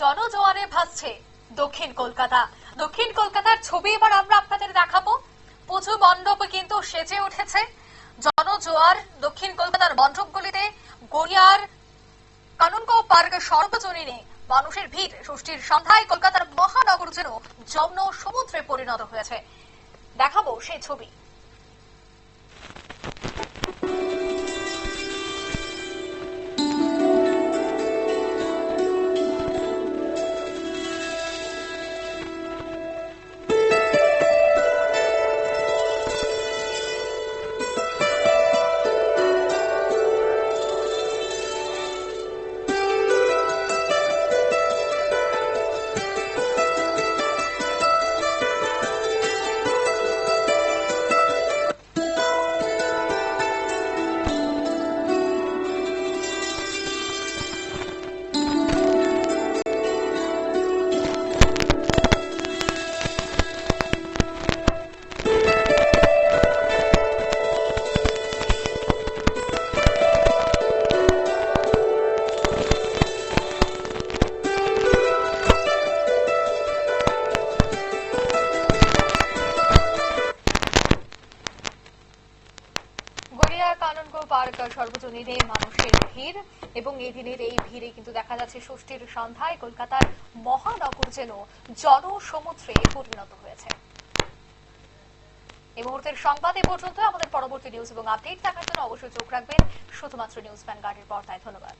জনজোয়ারে ভাসছে দক্ষিণ কলকাতা। দক্ষিণ কলকাতার ছবি এবার আমরা আপনাদের দেখাবো। পুজো মণ্ডপ কিন্তু সেজে উঠেছে। জনজোয়ার দক্ষিণ কলকাতার মণ্ডপগুলিতে গড়িয়ার, কানুনগাঁও পার্ক সর্বজনীনে মানুষের ভিড় ষষ্ঠীর সন্ধ্যায় কলকাতার মহানগর যেন যৌন সমুদ্রে পরিণত হয়েছে। দেখাবো সেই ছবি। পার্ক সর্বজনীনে মানুষের ভিড়, এবং এই দিনের এই ভিড়ে কিন্তু দেখা যাচ্ছে ষষ্ঠীর সন্ধ্যায় কলকাতার মহানগর যেন জনসমুদ্রে পরিণত হয়েছে। এই মুহূর্তের সংবাদ এ পর্যন্ত, আমাদের পরবর্তী নিউজ এবং আপডেট দেখার জন্য অবশ্যই চোখ রাখবেন। শুধুমাত্র নিউজ ভ্যানগার্ডের পর্দায়। ধন্যবাদ।